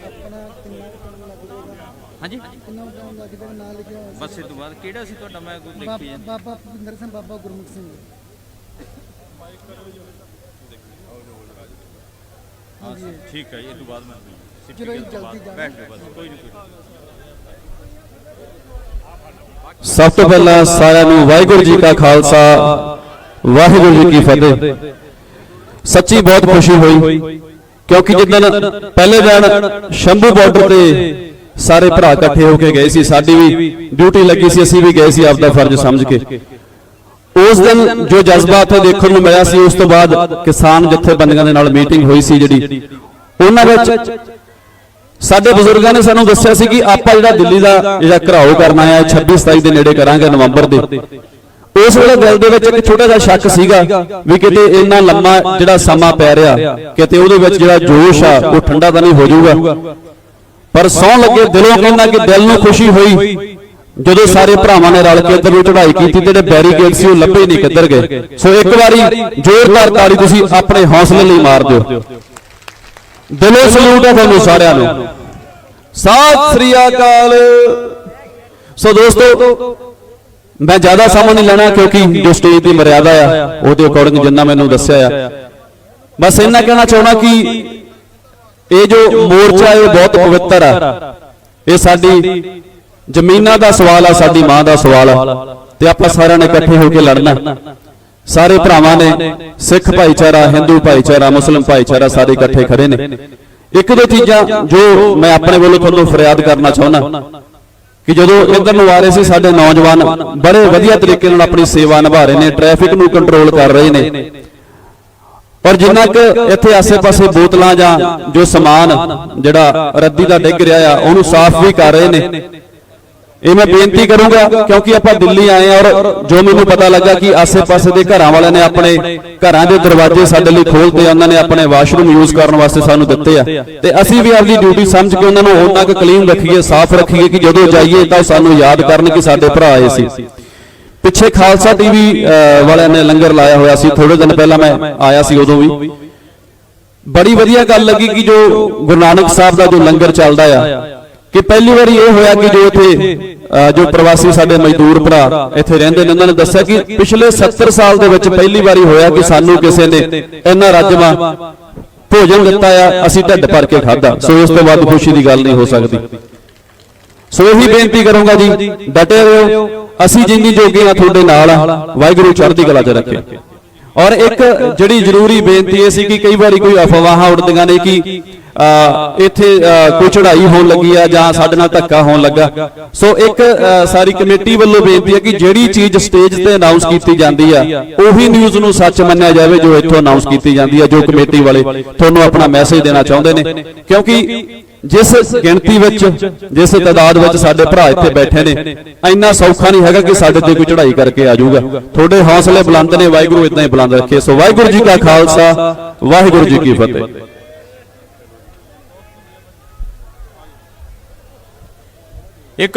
ਆਪਣਾ ਕਿੰਨਾ ਕੁ ਟਾਈਮ ਲੱਗ ਜਾਏਗਾ ਹਾਂਜੀ? ਕਿੰਨਾ ਕੁ ਟਾਈਮ ਲੱਗ ਜਾਏਗਾ ਨਾਲ ਲਿਖਿਆ ਹੋਇਆ ਬਸ ਇਹ ਤੋਂ ਬਾਅਦ ਕਿਹੜਾ ਸੀ ਤੁਹਾਡਾ? ਮੈਂ ਕੋਈ ਸੀ। ਦੇਖੀ ਬਾਬਾ ਜਾਂਦਾ। ਬਾਬਾ ਭੁਪਿੰਦਰ ਸਿੰਘ ਬਾਬਾ ਗੁਰਮੁਖ ਸਿੰਘ। ਹਾਂ ਸਰ, ਠੀਕ ਹੈ ਜੀ, ਇਹ ਤੋਂ ਬਾਅਦ ਮੈਂ ਚਲੋ ਜੀ, ਜਲਦੀ ਜਾਣਾ। ਬੈਠ ਜਾਓ ਬਸ ਕੋਈ ਨਹੀਂ ਕੋਈ ਨਹੀਂ। ਸਭ ਤੋਂ ਪਹਿਲਾਂ ਸਾਰਿਆਂ ਨੂੰ ਵਾਹਿਗੁਰੂ ਜੀ ਕਾ ਖਾਲਸਾ ਵਾਹਿਗੁਰੂ ਜੀ ਕੀ ਫਤਿਹ। ਸੱਚੀ ਬਹੁਤ ਖੁਸ਼ੀ ਹੋਈ। ਕਿਉਂਕਿ ਜਿੱਦਣ ਪਹਿਲੇ ਦਿਨ ਸ਼ੰਭੂ ਬਾਰਡਰ ਤੇ ਸਾਰੇ ਭਰਾ ਇਕੱਠੇ ਹੋ ਕੇ ਗਏ ਸੀ ਸਾਡੀ ਵੀ ਡਿਊਟੀ ਲੱਗੀ ਸੀ ਅਸੀਂ ਵੀ ਗਏ ਸੀ ਆਪਦਾ ਫਰਜ਼ ਸਮਝ ਕੇ। ਉਸ ਦਿਨ ਜੋ ਜਜ਼ਬਾ ਉੱਥੇ ਦੇਖਣ ਨੂੰ ਮਿਲਿਆ ਸੀ ਉਸ ਤੋਂ ਬਾਅਦ ਕਿਸਾਨ ਜਥੇਬੰਦੀਆਂ ਦੇ ਨਾਲ ਮੀਟਿੰਗ ਹੋਈ ਸੀ ਜਿਹੜੀ। ਉਹਨਾਂ ਵਿੱਚ ਸਾਡੇ ਬਜ਼ੁਰਗਾਂ ਨੇ ਸਾਨੂੰ ਦੱਸਿਆ ਸੀ ਕਿ ਆਪਾਂ ਜਿਹੜਾ ਦਿੱਲੀ ਦਾ ਜਿਹੜਾ ਘਰਾਓ ਕਰਨਾ ਹੈ 26 27 ਦੇ ਨੇੜੇ ਕਰਾਂਗੇ ਨਵੰਬਰ ਦੇ। ਉਸ ਵੇਲੇ ਦਿਲ ਦੇ ਵਿੱਚ ਇੱਕ ਛੋਟਾ ਜਿਹਾ ਸ਼ੱਕ ਸੀਗਾ ਵੀ ਕਿਤੇ ਇੰਨਾ ਲੰਮਾ ਜਿਹੜਾ ਸਮਾਂ ਪੈ ਰਿਹਾ, ਕਿਤੇ ਉਹਦੇ ਵਿੱਚ ਜਿਹੜਾ ਜੋਸ਼ ਆ, ਉਹ ਠੰਡਾ ਤਾਂ ਨਹੀਂ ਹੋ ਜਾਊਗਾ। ਪਰ ਸੌਂ ਲੱਗੇ ਦਿਲੋਂ ਕਹਿੰਦਾ ਕਿ ਦਿਲ ਨੂੰ ਖੁਸ਼ੀ ਹੋਈ। ਜਦੋਂ ਸਾਰੇ ਭਰਾਵਾਂ ਨੇ ਰਲ ਕੇ ਇੱਧਰ ਨੂੰ ਚੜ੍ਹਾਈ ਕੀਤੀ, ਜਿਹੜੇ ਬੈਰੀਕੇਡ ਸੀ, ਉਹ ਲੱਭੇ ਨਹੀਂ ਕਿੱਧਰ ਗਏ। ਸੋ ਇੱਕ ਵਾਰੀ ਜ਼ੋਰਦਾਰ ਤਾੜੀ ਤੁਸੀਂ ਆਪਣੇ ਹੌਸਲੇ ਲਈ ਮਾਰ ਦਿਓ। ਦਿਲੋਂ ਸਲੂਟ ਹੈ ਤੁਹਾਨੂੰ ਸਾਰਿਆਂ ਨੂੰ। ਸਤਿ ਸ੍ਰੀ ਅਕਾਲ। ਸੋ ਦੋਸਤੋ ਮੈਂ ਜ਼ਿਆਦਾ ਸਮਾਂ ਨਹੀਂ ਲੈਣਾ ਕਿਉਂਕਿ ਜੋ ਸਟੇਜ ਦੀ ਮਰਿਆਦਾ ਆ, ਉਹਦੇ ਅਕੋਰਡਿੰਗ ਜਿੰਨਾ ਮੈਨੂੰ ਦੱਸਿਆ ਆ। ਬਸ ਇੰਨਾ ਕਹਿਣਾ ਚਾਹਣਾ ਕਿ ਇਹ ਜੋ ਮੋਰਚਾ ਇਹ ਬਹੁਤ ਪਵਿੱਤਰ ਆ। ਇਹ ਸਾਡੀ ਜ਼ਮੀਨਾਂ ਦਾ ਸਵਾਲ ਆ, ਸਾਡੀ ਮਾਂ ਦਾ ਸਵਾਲ ਆ। ਤੇ ਆਪਾਂ ਸਾਰਿਆਂ ਨੇ ਇਕੱਠੇ ਹੋ ਕੇ ਲੜਨਾ। ਸਾਰੇ ਭਰਾਵਾਂ ਨੇ, ਸਿੱਖ ਭਾਈਚਾਰਾ ਹਿੰਦੂ ਭਾਈਚਾਰਾ ਮੁਸਲਮ ਭਾਈਚਾਰਾ ਸਾਰੇ ਇਕੱਠੇ ਖੜੇ ਨੇ। ਇੱਕ ਦੋ ਚੀਜ਼ਾਂ ਜੋ ਮੈਂ ਆਪਣੇ ਵੱਲੋਂ ਤੁਹਾਨੂੰ ਫਰਿਆਦ ਕਰਨਾ ਚਾਹੁੰਦਾ। ਕਿ ਜਦੋਂ ਇੱਧਰ ਨੂੰ ਆ ਰਹੇ ਸੀ, ਸਾਡੇ ਨੌਜਵਾਨ ਬੜੇ ਵਧੀਆ ਤਰੀਕੇ ਨਾਲ ਆਪਣੀ ਸੇਵਾ ਨਿਭਾ ਰਹੇ ਨੇ, ਟ੍ਰੈਫਿਕ ਨੂੰ ਕੰਟਰੋਲ ਕਰ ਰਹੇ ਨੇ। ਔਰ ਜਿੰਨਾ ਕਿ ਇੱਥੇ ਆਸੇ-ਪਾਸੇ ਬੋਤਲਾਂ ਜਾਂ ਜੋ ਸਮਾਨ ਜਿਹੜਾ ਰੱਦੀ ਦਾ ਡਿੱਗ ਰਿਹਾ ਆ, ਉਹਨੂੰ ਸਾਫ਼ ਵੀ ਕਰ ਰਹੇ ਨੇ। ਇਹ ਮੈਂ ਬੇਨਤੀ ਕਰੂੰਗਾ ਕਿਉਂਕਿ ਆਪਾਂ ਦਿੱਲੀ ਆਏ ਆ ਔਰ ਜੋ ਮੈਨੂੰ ਪਤਾ ਲੱਗਾ ਕਿ ਆਸੇ-ਪਾਸੇ ਦੇ ਘਰਾਂ ਵਾਲਿਆਂ ਨੇ ਆਪਣੇ ਘਰਾਂ ਦੇ ਦਰਵਾਜ਼ੇ ਸਾਡੇ ਲਈ ਖੋਲ੍ਹਤੇ ਆ ਉਹਨਾਂ ਨੇ ਆਪਣੇ ਵਾਸ਼ਰੂਮ ਯੂਜ਼ ਕਰਨ ਵਾਸਤੇ ਸਾਨੂੰ ਦਿੱਤੇ ਆ। ਤੇ ਅਸੀਂ ਵੀ ਆਪਣੀ ਡਿਊਟੀ ਸਮਝ ਕੇ ਉਹਨਾਂ ਨੂੰ ਉਹਨਾਂ ਕੁ ਕਲੀਨ ਰੱਖੀਏ ਸਾਫ਼ ਰੱਖੀਏ ਕਿ ਜਦੋਂ ਜਾਈਏ ਤਾਂ ਸਾਨੂੰ ਯਾਦ ਕਰਨ ਕਿ ਸਾਡੇ ਭਰਾ ਆਏ ਸੀ। ਪਿੱਛੇ ਖਾਲਸਾ ਟੀਵੀ ਵਾਲਿਆਂ ਨੇ ਲੰਗਰ ਲਾਇਆ ਹੋਇਆ ਸੀ ਥੋੜੇ ਦਿਨ ਪਹਿਲਾਂ ਮੈਂ ਆਇਆ ਸੀ ਉਦੋਂ ਵੀ। ਬੜੀ ਵਧੀਆ ਗੱਲ ਲੱਗੀ ਕਿ ਜੋ ਗੁਰੂ ਨਾਨਕ ਸਾਹਿਬ ਦਾ ਜੋ ਲੰਗਰ ਚੱਲਦਾ ਆ ਕਿ ਪਹਿਲੀ ਵਾਰੀ ਇਹ ਹੋਇਆ ਕਿ ਜੋ ਇੱਥੇ ਜੋ ਪ੍ਰਵਾਸੀ ਸਾਡੇ ਮਜ਼ਦੂਰ ਭਰਾ ਇੱਥੇ ਰਹਿੰਦੇ ਨੇ, ਉਹਨਾਂ ਨੇ ਦੱਸਿਆ ਕਿ ਪਿਛਲੇ 70 ਸਾਲ ਦੇ ਵਿੱਚ ਪਹਿਲੀ ਵਾਰੀ ਹੋਇਆ ਕਿ ਸਾਨੂੰ ਕਿਸੇ ਨੇ ਇੰਨਾ ਰੱਜਵਾ ਭੋਜਨ ਦਿੱਤਾ ਆ, ਅਸੀਂ ਢਿੱਡ ਭਰ ਕੇ ਖਾਦਾ ਸੋ ਇਸ ਤੋਂ ਬਾਅਦ ਖੁਸ਼ੀ ਦੀ ਗੱਲ ਨਹੀਂ ਹੋ ਸਕਦੀ। ਸੋ ਇਹੀ ਬੇਨਤੀ ਕਰੂੰਗਾ ਜੀ, ਡਟੇ ਰਹੋ, ਅਸੀਂ ਜਿੰਨੀ ਜੋਗੇ ਆ ਤੁਹਾਡੇ ਨਾਲ ਆ, ਵਾਹਿਗੁਰੂ ਚੜ੍ਹਦੀ ਕਲਾ 'ਚ ਰੱਖੇ। ਔਰ ਇੱਕ ਜਿਹੜੀ ਜ਼ਰੂਰੀ ਬੇਨਤੀ ਇਹ ਸੀ ਕਿ ਕਈ ਵਾਰੀ ਕੋਈ ਅਫਵਾਹਾਂ ਉੱਡਦੀਆਂ ਨੇ ਕਿ ਇੱਥੇ ਅ, ਕੋਈ ਚੜ੍ਹਾਈ ਹੋਣ ਲੱਗੀ ਆ ਜਾਂ ਸਾਡੇ ਨਾਲ ਧੱਕਾ ਹੋਣ ਲੱਗਾ। ਸੋ ਇੱਕ ਸਾਰੀ ਕਮੇਟੀ ਵੱਲੋਂ ਬੇਨਤੀ ਹੈ ਕਿ ਜਿਹੜੀ ਚੀਜ਼ ਸਟੇਜ ਤੇ ਅਨਾਉਂਸ ਕੀਤੀ ਜਾਂਦੀ ਆ ਉਹੀ ਨਿਊਜ਼ ਨੂੰ ਸੱਚ ਮੰਨਿਆ ਜਾਵੇ ਜੋ ਇੱਥੋਂ ਅਨਾਉਂਸ ਕੀਤੀ ਜਾਂਦੀ ਆ ਜੋ ਕਮੇਟੀ ਵਾਲੇ ਤੁਹਾਨੂੰ ਆਪਣਾ ਮੈਸੇਜ ਦੇਣਾ ਚਾਹੁੰਦੇ ਨੇ। ਕਿਉਂਕਿ ਜਿਸ ਗਿਣਤੀ ਵਿੱਚ ਜਿਸ ਤਾਦਾਦ ਵਿੱਚ ਸਾਡੇ ਭਰਾ ਇੱਥੇ ਬੈਠੇ ਨੇ ਇੰਨਾ ਸੌਖਾ ਨਹੀਂ ਹੈਗਾ ਕਿ ਸਾਡੇ ਤੇ ਕੋਈ ਚੜ੍ਹਾਈ ਕਰਕੇ ਆ ਜਾਊਗਾ। ਤੁਹਾਡੇ ਹੌਸਲੇ ਬੁਲੰਦ ਨੇ ਵਾਹਿਗੁਰੂ ਇਦਾਂ ਹੀ ਬੁਲੰਦ ਰੱਖੇ। ਸੋ ਵਾਹਿਗੁਰੂ ਜੀ ਕਾ ਖਾਲਸਾ ਵਾਹਿਗੁਰੂ ਜੀ ਕੀ ਫਤਿਹ। ਇੱਕ